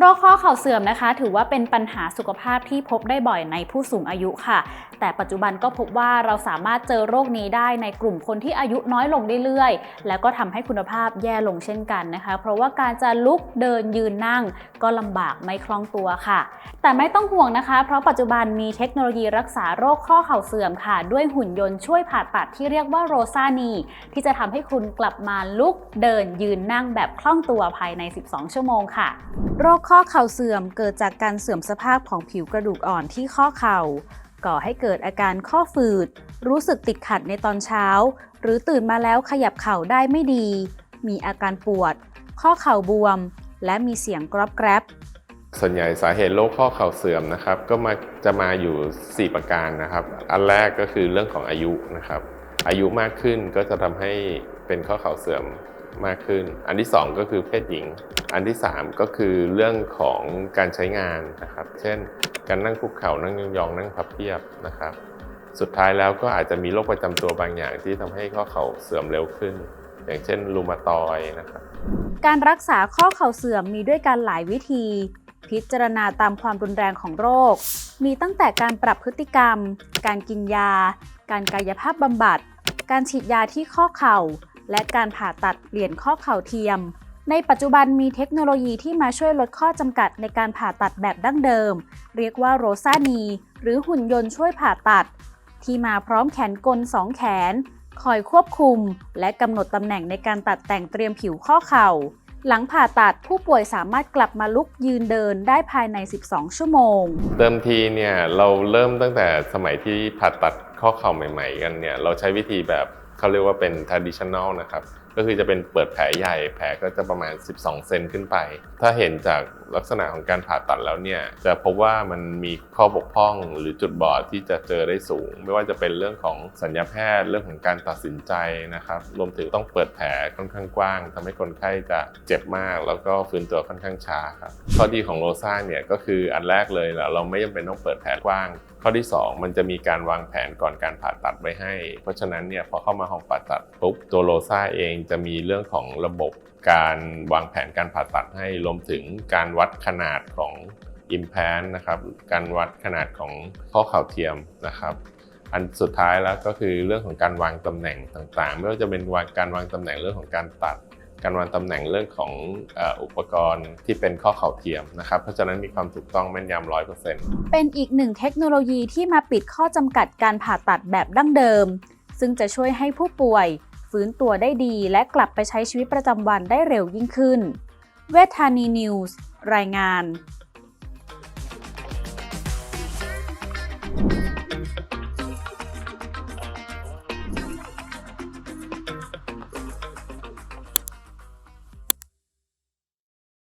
โรคข้อเข่าเสื่อมนะคะ ถือว่าเป็นปัญหาสุขภาพที่พบได้บ่อยในผู้สูงอายุค่ะ แต่ปัจจุบันก็พบว่าเราสามารถเจอโรคนี้ได้ในกลุ่มคนที่อายุน้อยลงเรื่อยๆ แล้วก็ทำให้คุณภาพแย่ลงเช่นกันนะคะ เพราะว่าการจะลุกเดินยืนนั่ง ก็ลำบากไม่คล่องตัวค่ะ แต่ไม่ต้องห่วงนะคะ เพราะปัจจุบันมีเทคโนโลยีรักษาโรคข้อเข่าเสื่อมค่ะ ด้วยหุ่นยนต์ช่วยผ่าตัดที่เรียกว่าโรซานีที่จะทำให้คุณกลับมาลุกเดินยืนนั่งแบบคล่องตัวภายใน 12 ชั่วโมงค่ะ โรคข้อเข่าเสื่อมเกิดจากการเสื่อมสภาพของผิวกระดูกอ่อนที่ข้อเข่า ก่อให้เกิดอาการข้อฝืด รู้สึกติดขัดในตอนเช้า หรือตื่นมาแล้วขยับเข่าได้ไม่ดี มีอาการปวด ข้อเข่าบวม และมีเสียงกรอบแกรบส่วนใหญ่สาเหตุโรคข้อเข่าเสื่อมนะครับ ก็มาจะมาอยู่ 4 ประการนะครับ อันแรกก็คือเรื่องของอายุนะครับ อายุมากขึ้นก็จะทำให้เป็นข้อเข่าเสื่อม มากขึ้น อันที่ 2 ก็คือเพศหญิง อันที่ 3 ก็คือเรื่องของการใช้งานนะครับ เช่น การนั่งคุกเข่านั่งยองๆนั่งพับเพียบนะครับ สุดท้ายแล้วก็อาจจะมีโรคประจำตัวบางอย่างที่ทำให้ข้อเข่าเสื่อมเร็วขึ้น อย่างเช่นรูมาตอยนะครับ การรักษาข้อเข่าเสื่อมมีด้วยกันหลายวิธี พิจารณาตามความรุนแรงของโรค มีตั้งแต่การปรับพฤติกรรม การกินยา การกายภาพบำบัด การฉีดยาที่ข้อเข่า และการผ่าตัดเปลี่ยนข้อเข่าเทียม ในปัจจุบันมีเทคโนโลยีที่มาช่วยลดข้อจำกัดในการผ่าตัดแบบดั้งเดิม เรียกว่าโรซานี หรือหุ่นยนต์ช่วยผ่าตัด ที่มาพร้อมแขนกลสองแขน คอยควบคุม และกำหนดตำแหน่งในการตัดแต่งเตรียมผิวข้อเข่า หลังผ่าตัดผู้ป่วยสามารถกลับมาลุกยืนเดินได้ภายใน 12 ชั่วโมง เดิมทีเนี่ยเราเริ่มตั้งแต่สมัยที่ผ่าตัดข้อเข่าใหม่ ๆ กันเนี่ยเราใช้วิธีแบบ เขาเรียกว่าเป็น traditional นะครับ ก็คือจะเป็นเปิดแผลใหญ่ แผลก็จะประมาณ 12 เซนขึ้นไป ถ้าเห็นจาก ลักษณะของการผ่าตัดแล้วเนี่ยจะพบว่ามันมีข้อบกพร่องหรือจุดบอดที่จะเจอได้สูง ไม่ว่าจะเป็นเรื่องของสัญญาแพทย์เรื่องของการตัดสินใจนะครับรวมถึงต้องเปิดแผลค่อนข้างกว้างทำให้คนไข้จะเจ็บมาก แล้วก็ฟื้นตัวค่อนข้างช้าครับข้อดีของโรซ่าเนี่ยก็คืออันแรกเลยเราเราไม่จำเป็นต้องเปิดแผลกว้าง ข้อที่ 2 มันจะมีการวางแผนก่อนการผ่าตัดไว้ให้ เพราะฉะนั้นเนี่ยพอเข้ามาห้องผ่าตัดปุ๊บตัวโลซ่าเองจะมีเรื่องของระบบการวางแผนการผ่าตัดให้รวมถึงการวัดขนาดของอิมแพนนะครับการวัดขนาดของข้อเข่าเทียมนะครับ อันสุดท้ายแล้วก็คือเรื่องของการวางตำแหน่งต่างๆ ไม่ว่าจะเป็นาการวางตำแหน่งเรื่องของการตัด การวางตำแหน่งเรื่องของอออุปกรณ์ที่เป็นข้อเข่าเทียมนะครับ เพราะฉะนั้นมีความถูกต้องแม่นยำร้อยเปอร์เซ็นต์เป็นอีกหนึ่งเทคโนโลยีที่มาปิดข้อจำกัดการผ่าตัดแบบดั้งเดิม ซึ่งจะช่วยให้ผู้ป่วย ฟื้นตัวได้ดีและกลับไปใช้ชีวิตประจำวันได้เร็วยิ่งขึ้น เวทธานีนิวส์รายงาน